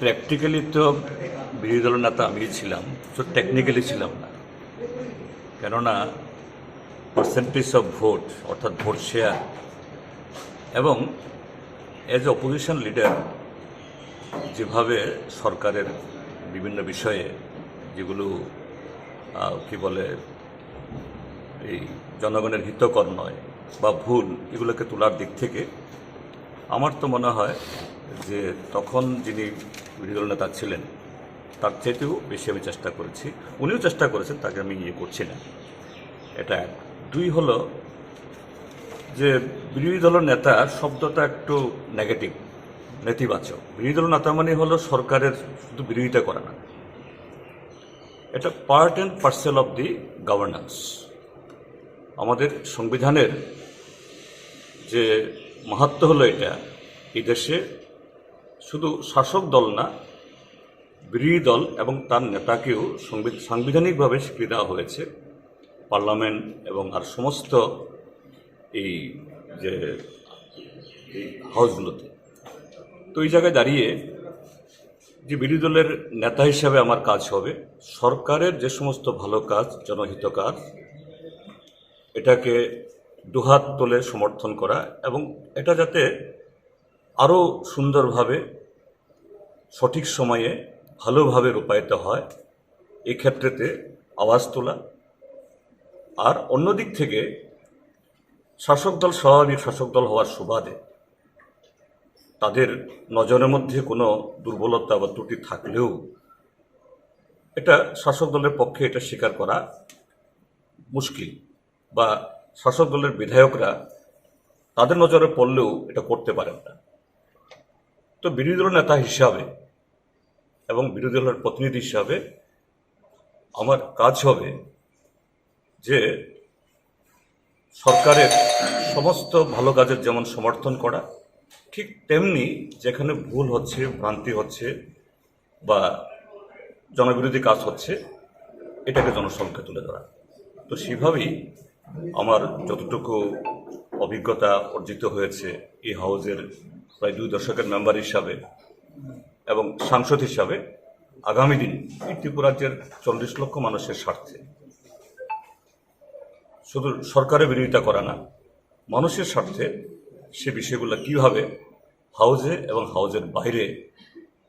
Practically তো বিরোধী দলের নেতা আমি ছিলাম তো টেকনিক্যালি ছিলাম না। কেননা পার্সেন্টেজ অফ ভোট অর্থাৎ ভোট শেয়ার এবং এজ অপোজিশন লিডার যেভাবে সরকারের বিভিন্ন বিষয়ে যেগুলো কি বলে, এই জনগণের হিতকর নয় বা ভুল এগুলোকে তোলার দিক থেকে, আমার তো মনে হয় যে তখন যিনি বিরোধী নেতা ছিলেন। তার চাইতেও বেশি আমি চেষ্টা করেছি। উনিও চেষ্টা করেছেন, তাকে আমি ইয়ে করছি না। এটা দুই হলো যে বিরোধী দলের নেতা শব্দটা একটু নেগেটিভ নেতিবাচক। বিরোধী দল নেতা মানে হলো সরকারের শুধু বিরোধিতা করে না। এটা part and parcel of the governance আমাদের সংবিধানের যে মাহাত্ম হলো এটা, এই দেশে শুধু শাসক দল না, বিরোধী দল এবং তার নেতাকেও সাংবিধানিকভাবে স্বীকৃতি দেওয়া হয়েছে। পার্লামেন্ট এবং আর সমস্ত এই যে হাউসগুলোতে। তো এই জায়গায় দাঁড়িয়ে যে বিরোধী দলের নেতা হিসাবে আমার কাজ হবে, সরকারের যে সমস্ত ভালো কাজ জনহিত কাজ এটাকে দুহাত তোলে সমর্থন করা এবং এটা যাতে আরও সুন্দরভাবে সঠিক সময়ে ভালোভাবে রূপায়িত হয়, এক্ষেত্রেতে আওয়াজ তোলা। আর অন্যদিক থেকে শাসক দল স্বাভাবিক শাসক দল হওয়ার সুবাদে তাদের নজরের মধ্যে কোনো দুর্বলতা বা ত্রুটি থাকলেও এটা শাসক দলের পক্ষে এটা স্বীকার করা মুশকিল বা শাসক দলের বিধায়করা তাদের নজরে পড়লেও এটা করতে পারেন না। তো বিরোধী দলের নেতা হিসাবে এবং বিরোধী দলের প্রতিনিধি হিসাবে আমার কাজ হবে যে সরকারের সমস্ত ভালো কাজের যেমন সমর্থন করা, ঠিক তেমনি যেখানে ভুল হচ্ছে, ভ্রান্তি হচ্ছে বা জনবিরোধী কাজ হচ্ছে, এটাকে জনসংখ্যা তুলে ধরা। তো সেভাবেই আমার যতটুকু অভিজ্ঞতা অর্জিত হয়েছে এই হাউজের প্রায় দুই দশকের মেম্বার হিসাবে এবং সাংসদ হিসাবে আগামী দিন ত্রিপুরাজ্যের চল্লিশ লক্ষ মানুষের স্বার্থে। শুধু সরকারের বিরোধিতা করা না মানুষের স্বার্থে সে বিষয়গুলো কীভাবে হাউজে এবং হাউজের বাইরে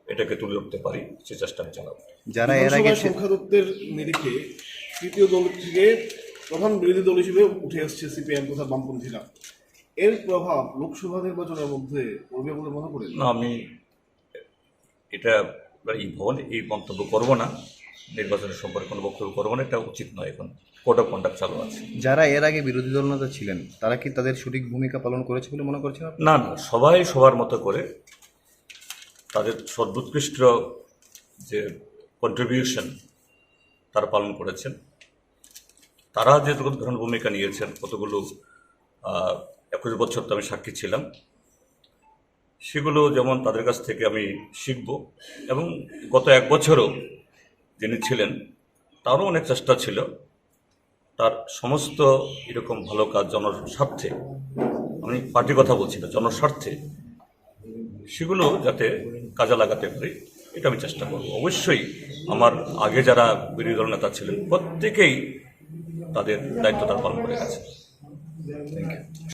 এটাকে তুলে উঠতে পারি সে চেষ্টা আমি চালাবো। যারা এর আগে সংখ্যাতত্ত্বের নিরিখে তৃতীয় দল থেকে প্রধান বিরোধী দল হিসেবে উঠে আসছে সিপিআইএম তথা বামপন্থীরা। এর প্রভাব লোকসভা নির্বাচনের মধ্যে পড়বে বলে মনে করেন? না আমি এটা এই ভবনে এই মন্তব্য করব না নির্বাচনের সম্পর্কে কোনো বক্তব্য করব না এটা উচিত নয় এখন। কোড অফ কন্ডাক্ট চালু আছে। যারা এর আগে বিরোধী দল নেতা ছিলেন তারা কি তাদের সঠিক ভূমিকা পালন করেছে বলে মনে করছেন না না সবাই সবার মতো করে তাদের সর্বোৎকৃষ্ট যে কন্ট্রিবিউশন তারা পালন করেছেন। তারা যে ধরনের ভূমিকা নিয়েছেন কতগুলো একুশ বছর তো আমি সাক্ষী ছিলাম সেগুলো যেমন তাদের কাছ থেকে আমি শিখব এবং গত এক বছরও যিনি ছিলেন, তারও অনেক চেষ্টা ছিল। তার সমস্ত এরকম ভালো কাজ জনস্বার্থে, আমি পার্টি কথা বলছি না, জনস্বার্থে সেগুলো যাতে কাজে লাগাতে পারি, এটা আমি চেষ্টা করব। অবশ্যই আমার আগে যারা বিরোধী দল নেতা ছিলেন, প্রত্যেকেই তাদের দায়িত্ব তার পালন করে গেছে। Thank you